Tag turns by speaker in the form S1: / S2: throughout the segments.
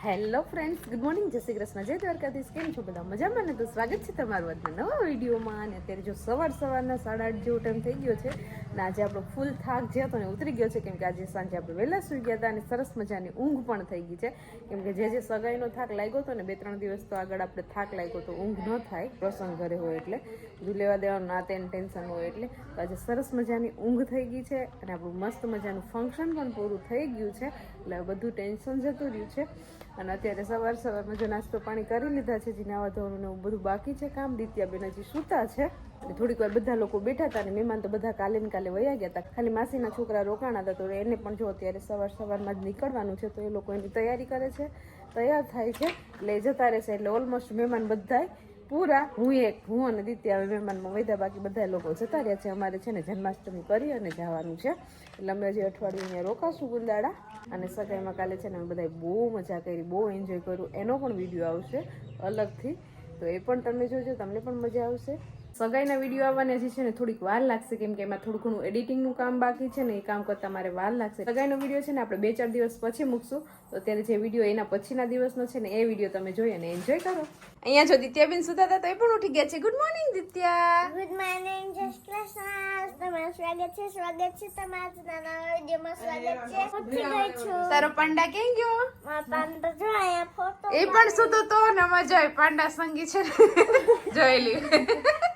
S1: Hello friends good morning જય શ્રી કૃષ્ણ. જય દ્વારકાધીશ. કેમ છો બધા? મજામાં ને? તો સ્વાગત છે તમારું આજના નવા વિડીયોમાં. અને અત્યારે જો સવાર સવારના સાડા આઠ જેવો ટાઈમ થઈ ગયો છે અને આજે આપણો ફૂલ થાક જે હતો ને ઉતરી ગયો છે. કેમ કે આજે સાંજે આપણે વહેલા સુઈ ગયા હતા અને સરસ મજાની ઊંઘ પણ થઈ ગઈ છે. કેમ કે જે જે સગાઈનો થાક લાગ્યો હતો ને, બે ત્રણ દિવસ તો આગળ આપણે થાક લાગ્યો તો ઊંઘ ન થાય. પ્રસંગ ઘરે હોય એટલે દુલેવા લેવા દેવાનું ના તેને ટેન્શન હોય એટલે. તો આજે સરસ મજાની ઊંઘ થઈ ગઈ છે અને આપણું મસ્ત મજાનું ફંક્શન પણ પૂરું થઈ ગયું છે. એટલે બધું ટેન્શન જતું રહ્યું છે. અને અત્યારે સવાર સવારમાં જે નાસ્તો પાણી કરી લીધા છે જે નાવા ધોવાનું એવું બધું બાકી છે કામ. દિત્યાબેન હજી સૂતા છે. થોડીક વાર બધા લોકો બેઠા હતા અને મહેમાન તો બધા કાલે ને કાલે વયા ગયા હતા. ખાલી માસીના છોકરા રોકાણા હતા તો એને પણ જો અત્યારે સવાર સવારમાં જ નીકળવાનું છે તો એ લોકો એની તૈયારી કરે છે. તૈયાર થાય છે. એટલે જતા રહેશે. એટલે ઓલમોસ્ટ મહેમાન બધાય પૂરા. હું એક, હું અને દિત્યા હવે મહેમાનમાં વૈદા બાકી બધા લોકો જતા રહ્યા છે. અમારે છે ને જન્માષ્ટમી કરી અને જવાનું છે. એટલે અમે હજી અઠવાડિયું અહીંયા રોકાશું ગુંદાડા અને સગાઈમાં કાલે છે ને અમે બધાએ બહુ મજા કરી, બહુ એન્જોય કર્યું. એનો પણ વીડિયો આવશે અલગથી. તો એ પણ તમે જોજો, તમને પણ મજા આવશે. સગાઈના વીડિયો આવવાને હજી છે ને થોડીક વાર લાગશે કેમ કે એમાં થોડું ઘણું એડિટિંગનું કામ બાકી છે ને એ કામ કરતા મારે વાર લાગશે. સગાઈનો વીડિયો છે ને આપણે બે ચાર દિવસ પછી મૂકશું. તો ત્યારે જે વીડિયો એના પછીના દિવસનો છે ને એ વીડિયો તમે જોઈ અને એન્જોય કરો. અહીંયા જો દિત્યાબેન સુતા હતા તો એ પણ ઉઠી ગયા છે. Good morning Ditya.
S2: Good morning જય કૃષ્ણ. તમારું સ્વાગત છે. સ્વાગત છે તમારા નાના વિડીયોમાં. સ્વાગત છે. ઉઠી ગઈ છું.
S1: તારો પાંડા કેમ ગયો?
S2: મારા પાંડો જો અહીંયા ફોટો
S1: એ પણ સુતો તો ને મજા આવી. પાંડા સંગી છે જોયેલી.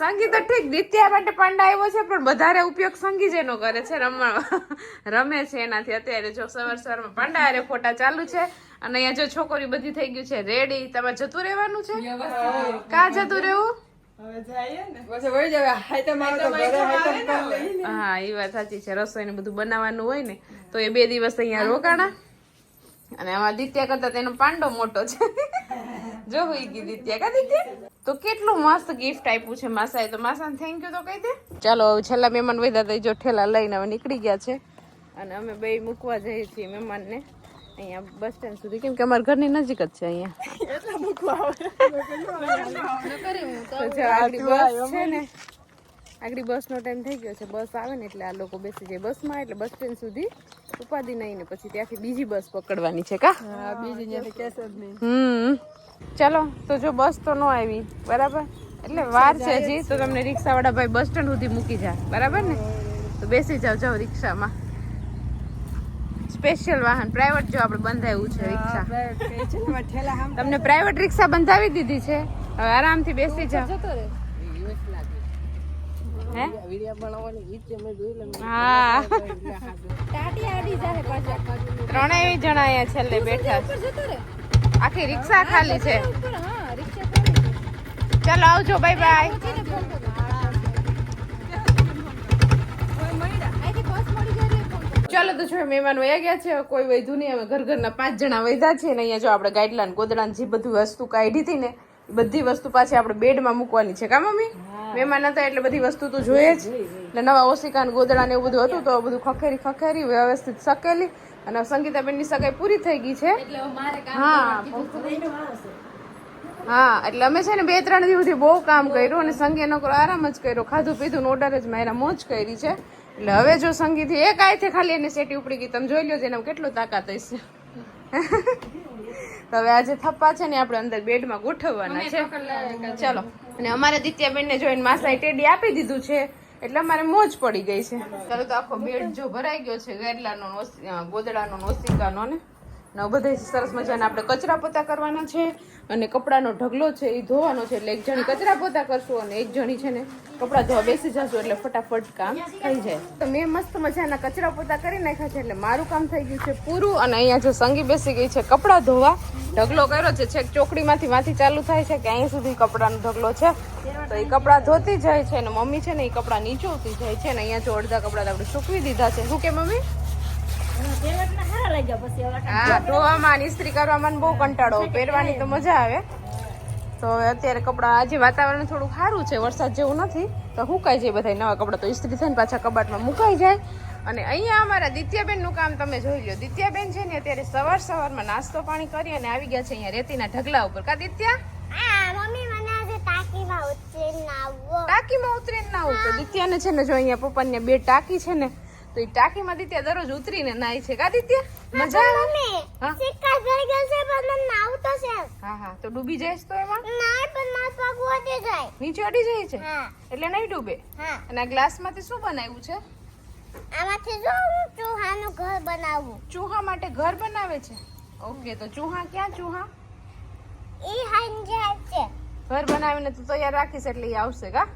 S1: સંગી તો ઠીક દિત્યા માટે પાંડા આવ્યો છે પણ વધારે ઉપયોગ સંગી જેનો કરે છે રમવા. રમે છે એનાથી. અત્યારે જો સવાર સવારમાં પાંડા હારે ફોટા ચાલુ છે અને અહીંયા જો છોકરી બધી થઈ ગયું છે રેડી. તમારે જતું રહેવાનું છે? કા જતું રહેવું. હા એ વાત સાચી છે. રસોઈ ને બધું બનાવવાનું હોય ને તો એ બે દિવસ અહીંયા રોકાણા. અને આમાં દિત્યા કરતા તેનો પાંડો મોટો છે. જો હોઈ ગઈ દિત્યા કા દિત્યા? તો કેટલું મસ્ત ગિફ્ટ આપ્યું છે માસાએ. તો માસાને થેન્ક યુ તો કહી દે. ચાલો હવે છેલ્લા મહેમાન વધ્યા દઈ જો ઠેલા લઈને હવે નીકળી ગયા છે. અને અમે બે મૂકવા જઈએ છીએ મહેમાનને. અહીંયા બસ સ્ટેન્ડ સુધી. કેમ કે અમારા ઘરની નજીક જ છે અહીંયા. તો મૂકવા આવે. છે ને. આગળ બસનો ટાઈમ થઈ ગયો છે. બસ આવે ને એટલે આ લોકો બેસી જાય બસમાં એટલે બસ સ્ટેન્ડ સુધી ઉપાધિ નહીં ને પછી ત્યાંથી બીજી બસ પકડવાની છે કા?
S3: બીજી
S1: હમ. ચાલો તો જો બસ તો ન આવી બરાબર? એટલે વાર છે હજી તો તમને રિક્ષાવાળા ભાઈ બસ સ્ટેન્ડ સુધી મૂકી જાય બરાબર ને? તો બેસી જાવ જાવ રિક્ષામાં. સ્પેશિયલ વાહન પ્રાઇવેટ જો આપણે બંધાયું છે રિક્ષા. તમને પ્રાઇવેટ રિક્ષા બંધાવી દીધી છે? હવે આરામથી બેસી જાવ
S3: રહે.
S1: હે?
S3: વિડિયા બનાવવાની ઈચ્છે મેં જોઈ
S1: હા.
S3: ટાટી આડી જાય પાછા.
S1: ત્રણેય જણા અહીંયા છેલ્લે બેઠા છે. આખી રિક્ષા ખાલી છે. ચાલો આવજો બાય બાય ચાલો તો જો મહેમાન વયા ગયા છે. કોઈ વૈધું નહીં અમે ઘર ઘરના પાંચ જણા વૈધા છે ને અહીંયા જો આપણે ગાઈડલાઈન ગોદડાની જે બધી વસ્તુ કાઢી હતી ને બધી વસ્તુ પાછી આપણે બેડમાં મૂકવાની છે. કા મમ્મી? મહેમાન હતા એટલે બધી વસ્તુ તો જોઈએ જ. એટલે નવા ઓશિકા ને ગોદડા ને એવું બધું હતું તો બધું ખખેરી ખખેરી વ્યવસ્થિત સકેલી અને સંગીતાબેનની સગાઈ પૂરી થઈ ગઈ છે. હા. હા એટલે અમે છે ને બે ત્રણ દિવસથી બહુ કામ કર્યું અને સંગે નકરો આરામ જ કર્યો. ખાધું પીધું ઓર્ડર જ મારા મોજ કરી છે. એટલે હવે જો સંગીથી એક આયથી ખાલી એની સેટી ઉપડી ગઈ. તમે જોઈ લો જેને કેટલું તાકાત હશે. તો હવે આજે થપ્પા છે ને આપણે અંદર બેડમાં ગોઠવવાના છે. ચલો. અને અમારે દિત્યાબેન ને જોઈને માસાએ ટેડી આપી દીધું છે એટલે અમારે મોજ પડી ગઈ છે. ચાલો તો આખો બેડ જો ભરાઈ ગયો છે ગેરલાનો ગોદડાનો ને ઓસિકાનો ને? ને બધે સરસ મજાના આપણે કચરા પોતા કરવાના છે અને કપડાનો ઢગલો છે એ ધોવાનો છે એટલે એક જણી કચરા પોતા કરશું અને એક જણી છે ને કપડા ધોવા બેસી જશું એટલે ફટાફટ કામ થઈ જાય. તો મેં મસ્ત મજાના કચરા પોતા કરી નાખ્યા છે એટલે મારું કામ થઈ ગયું છે પૂરું અને અહીંયા જો સંગી બેસી ગઈ છે કપડાં ધોવા ઢગલો કર્યો છે. છેક ચોકડીમાંથી માંથી ચાલુ થાય છે કે અહીં સુધી કપડાનો ઢગલો છે. તો એ કપડા ધોતી જાય છે ને મમ્મી છે ને એ કપડા નીચોવતી જાય છે ને અહીંયા જો અડધા કપડાં આપણે સૂકવી દીધા છે. શું કે મમ્મી? હા, ધોવામાં ઇસ્ત્રી કરવામાં બહુ કંટાળો. પહેરવાની તો મજા આવે. તો અત્યારે કપડાં આજે વાતાવરણ થોડું સારું છે. વરસાદ જેવું નથી. તો સુકાઈ જાય બધા નવા કપડાં તો ઇસ્ત્રી થઈને પાછા કબાટમાં મુકાઈ જાય. અને અહીંયા અમારા દિત્યાબેનનું કામ તમે જોઈ લો. દિત્યાબેન છે ને અત્યારે સવાર સવારમાં નાસ્તો પાણી કરી અને આવી ગયા છે અહીંયા રેતીના ઢગલા ઉપર. કા દિત્યા?
S2: ટાંકીમાં ઉતરીને આવો.
S1: ટાંકીમાં ઉતરીને ના ઉતરે દિત્યાને છે ને જો અહીંયા પપ્પાને બે ટાંકી છે ને તો એ ટાંકીમાં દિત્યા દરરોજ ઉતરીને નાય છે. કા દિત્યા? મજા આવે?
S2: મમ્મી
S1: હા?
S2: તો છે
S1: હા હા. તો ડૂબી જઈશ તો એમાં?
S2: ના પણ મારા પગ વધી જાય.
S1: નીચે અડી જાય છે? એટલે નહીં ડૂબે?
S2: હા.
S1: અને આ ગ્લાસમાંથી શું બનાવ્યું છે?
S2: આમાંથી જો હું ચૂહાનું ઘર બનાવું.
S1: ચૂહા માટે ઘર બનાવે છે? ઓકે તો ચૂહા ક્યાં ચૂહા?
S2: ઈ હાંજે છે.
S1: ઘર બનાવીને તો તૈયાર રાખીશ એટલે એ આવશે કા?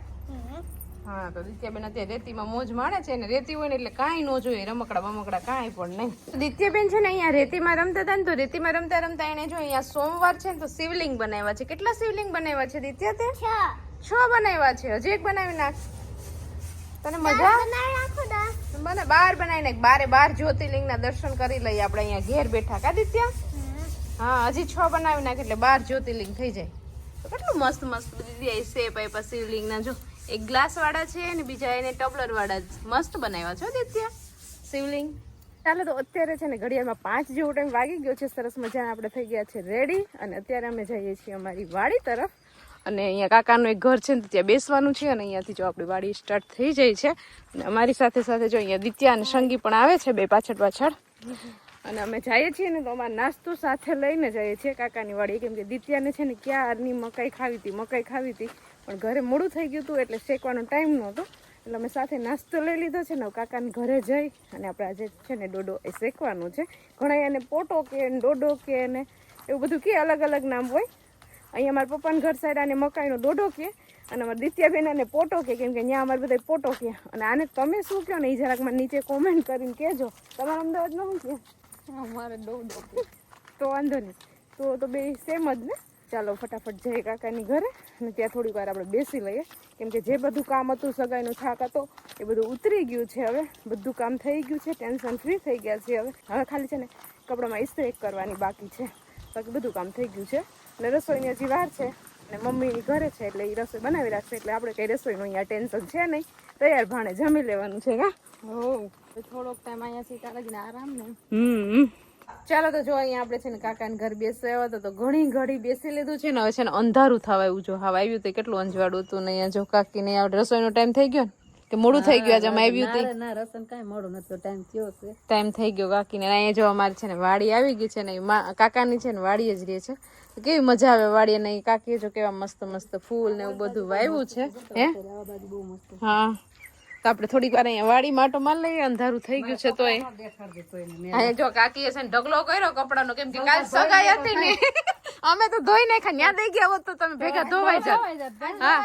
S1: હા તો દિત્યાબેન અત્યારે રેતીમાં મોજ માણે છે ને રેતી હોય ને એટલે કાંઈ ન જોઈએ રમકડા બમકડા કાંઈ પણ નહીં. દિત્યાબેન છે ને અહીંયા રેતીમાં રમતા હતા ને તો રેતીમાં રમતા રમતા એને જો અહીંયા સોમવાર છે ને તો શિવલિંગ બનાવ્યા છે. કેટલા શિવલિંગ બનાવ્યા છે દિત્યા તે?
S2: છ
S1: બનાવ્યા છે. હજી એક બનાવી નાખ. તને મજા? મને બાર બનાવી નાખ બારે બાર જ્યોતિર્લિંગના દર્શન કરી લઈએ આપણે અહીંયા ઘેર બેઠા. કા દિત્યા? હા હજી છ બનાવી નાખ એટલે બાર જ્યોતિર્લિંગ થઈ જાય. તો કેટલું મસ્ત મસ્ત દીદી એ શેપ આપ્યા શિવલિંગના. જો એક ગ્લાસ વાળા છે અને બીજા એને ટબલર વાળા મસ્ત બનાવ્યા છો દિત્યા. શિવલિંગ. ચાલો તો અત્યારે છે ને ઘડિયાળમાં પાંચ જેવો ટાઈમ વાગી ગયો છે. સરસ મજાના આપણે થઈ ગયા છે રેડી અને અત્યારે અમે જઈએ છીએ અમારી વાડી તરફ. અને અહીંયા કાકાનું એક ઘર છે ને ત્યાં બેસવાનું છે અને અહીંયાથી જો આપણી વાડી સ્ટાર્ટ થઈ જાય છે. અને અમારી સાથે સાથે જો અહીંયા દિત્યા અને સંગી પણ આવે છે બે પાછળ પાછળ. અને અમે જઈએ છીએ ને તો અમારે નાસ્તો સાથે લઈને જઈએ છીએ કાકાની વાડી કેમ કે દિત્યાને છે ને ક્યારની મકાઈ ખાવી હતી, મકાઈ ખાવી હતી. પણ ઘરે મોડું થઈ ગયું હતું એટલે શેકવાનો ટાઈમ નહોતો. એટલે અમે સાથે નાસ્તો લઈ લીધો છે ને કાકાને ઘરે જઈ અને આપણે આજે છે ને ડોડો એ શેકવાનું છે. ઘણા એને પોટો કે ડોડો કે ને એવું બધું કે અલગ અલગ નામ હોય. અહીંયા મારા પપ્પાના ઘર સાઈડ આને મકાઈનો દોઢો કે અને અમારા દિત્યાબેન આને પોટો કે કેમ કે ત્યાં અમારે બધા પોટો કે. અને આને તમે શું કહો ને એ જરાક મને નીચે કોમેન્ટ કરીને કહેજો. તમારા અમદાવાદમાં શું કે અમારે ડોડો તો વાંધો નહીં. તો તો બે સેમ જ ને? ચાલો ફટાફટ જઈએ કાકાની ઘરે. અને ત્યાં થોડીક વાર આપણે બેસી લઈએ. કેમ કે જે બધું કામ હતું સગાઈનો થાક હતો એ બધું ઉતરી ગયું છે હવે. બધું કામ થઈ ગયું છે ટેન્શન ફ્રી થઈ ગયા છે હવે. હવે ખાલી છે ને કપડામાં ઇસ્ત્રી કરવાની બાકી છે. બાકી બધું કામ થઈ ગયું છે. અને રસોઈની હજી વાર છે અને મમ્મીની ઘરે છે એટલે એ રસોઈ બનાવી રાખશે એટલે આપણે કંઈ રસોઈનું અહીંયા ટેન્શન છે નહીં. તૈયાર ભાણે જમી લેવાનું છે કા
S3: હો થોડોક ટાઈમ અહીંયાથી ત્યાં લગીને આરામ ને.
S1: હમ. ચાલો તો જો અહીંયા આપણે છે ને કાકાને ઘર બેસવા આવ્યા હતા તો ઘણી ઘડી બેસી લીધું છે ને. હવે છે ને અંધારું થવા આવ્યું જો. હવે આવ્યું તો કેટલું અંજવાળું હતું ને અહીંયા જો કાકી ને આપણે રસોઈનો ટાઈમ થઈ ગયો ને. કે મોડું થઈ ગયું આજે અમે આવ્યું હતું
S3: ના રસન કાંઈ મોડું નતો ટાઈમ થયો છે
S1: ટાઈમ થઈ ગયો કાકીને. અહીંયા જો અમારે છે ને વાડી આવી ગઈ છે ને કાકાની છે ને વાડી જ રહે છે. કેવી મજા આવે વાડી અને કાકી જો કેવા મસ્ત મસ્ત ફૂલ ને એવું બધું વાવ્યું છે હે? હા. તો આપણે થોડીક વાર અહીંયા વાડી માટો માર લઈએ અંધારું થઈ ગયું છે તો અહીંયા જો કાકીએ છે ને ઢગલો કર્યો કપડાનો કેમ કે કાલ સગાઈ હતી ને. અમે તો ધોઈ નાખ્યા ન્યા દઈ ગયા હોત તો તમે ભેગા ધોવાઈ જાત. હા.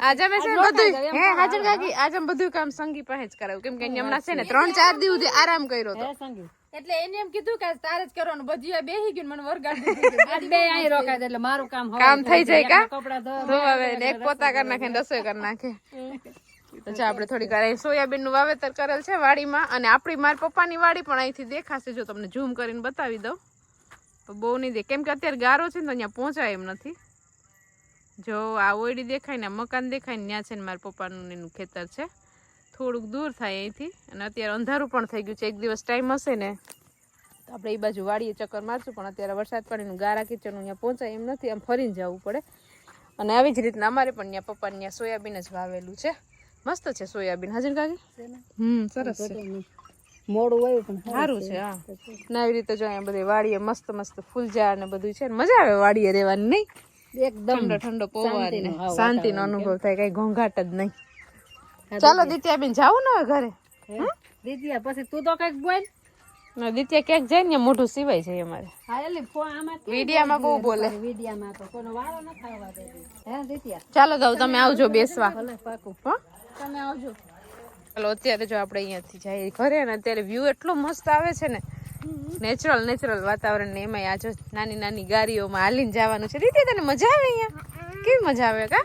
S1: આજે અમે છે ને બધું હે હાજર કાકી આજે અમે બધું કામ સંગી પાસે જ કરાવ્યું. કેમ કે હમણાં છે ને ત્રણ ચાર દિવસ સુધી આરામ કર્યો હતો.
S3: એટલે એને એમ કીધું કે તારે જ કરવાનું. બધી બેહી ગયું મને વરગાડી દીધી. બે અહીં રોકાય એટલે મારું કામ
S1: કામ થઈ જાય કા?
S3: કપડા
S1: ધોવા એક પોતા કરી નાખે રસોઈ કરી નાખે. તો આપણે થોડીક વાર અહીં સોયાબીનનું વાવેતર કરેલ છે વાડીમાં અને આપણી મારા પપ્પાની વાડી પણ અહીંથી દેખાશે. જો તમને ઝૂમ કરીને બતાવી દઉં. તો બહુ નહીં દે કેમ કે અત્યારે ગારો છે ને તો અહીંયા પહોંચાય એમ નથી. જો આ ઓયડી દેખાય ને મકાન દેખાય ને, ત્યાં છે ને મારા પપ્પાનું એનું ખેતર છે. થોડુંક દૂર થાય અહીંથી અને અત્યારે અંધારું પણ થઈ ગયું છે. એક દિવસ ટાઈમ હશે ને, તો આપણે એ બાજુ વાડીએ ચક્કર મારશું, પણ અત્યારે વરસાદ પાણીનું ગારા કિચનનું અહીંયા પહોંચાય એમ નથી. આમ ફરીને જવું પડે. અને આવી જ રીતના અમારે પણ ત્યાં પપ્પાને ત્યાં સોયાબીન જ વાવેલું છે. મસ્ત છે સોયાબીન. હાજર કાકી? હમ સરસ છે.
S3: મોડું હોય પણ
S1: સારું છે. હા. ને આવી રીતે જો અહીંયા બધી વાડીએ મસ્ત મસ્ત ફૂલઝાડ ને બધું છે મજા આવે વાડીએ રહેવાની નહીં?
S3: એકદમ
S1: ઠંડો પવન ને શાંતિનો અનુભવ થાય કઈ ઘોંઘાટ જ નહીં. ચાલો દિત્યાબેન જાવું ને હવે ઘરે.
S3: દિત્યા પછી તું તો કંઈક બોલ.
S1: ને દિત્યા ક્યાંક જાય ને મોઢું સિવાય છે અમારે. વિડીયામાં બહુ બોલે.
S3: વિડિયામાં તો કોનો વારો ન ખાવા દે. હે દિત્યા
S1: ચાલો જાવ તમે આવજો બેસવા.
S3: ભલે પાકું.
S1: હો?
S3: તમે આવજો.
S1: ચાલો, અત્યારે જો આપણે અહીંયાથી જઈએ ઘરે ને અત્યારે વ્યૂ એટલો મસ્ત આવે છે ને. નેચરલ નેચરલ વાતાવરણ ને એમાં આજો નાની નાની ગાડીઓમાં હાલીને જવાનું છે. રીતે, તને મજા આવે અહીંયા? કેવી મજા આવે કા?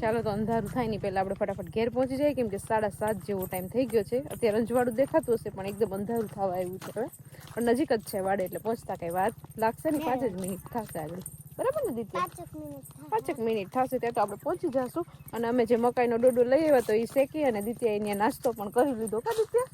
S1: ચાલો, તો અંધારું થાય નહીં. પહેલાં આપણે ફટાફટ ઘેર પહોંચી જઈએ. કેમ કે સાડા સાત જેવો ટાઈમ થઈ ગયો છે. અત્યારે અંજવાળું દેખાતું હશે, પણ એકદમ અંધારું થવા આવ્યું છે હવે. પણ નજીક જ છે વાડે, એટલે પહોંચતા કંઈ વાત લાગશે ને પાંચ જ મિનિટ થશે આગળ. બરાબર ને દીદી?
S2: પાંચેક મિનિટ
S1: પાંચેક મિનિટ થશે ત્યાં તો આપણે પહોંચી જશું. અને અમે જે મકાઈનો ડોડો લઈ આવ્યા તો એ શેકી અને દીત્યા અહીંયા નાસ્તો પણ કરી લીધો. કા દિત્યા?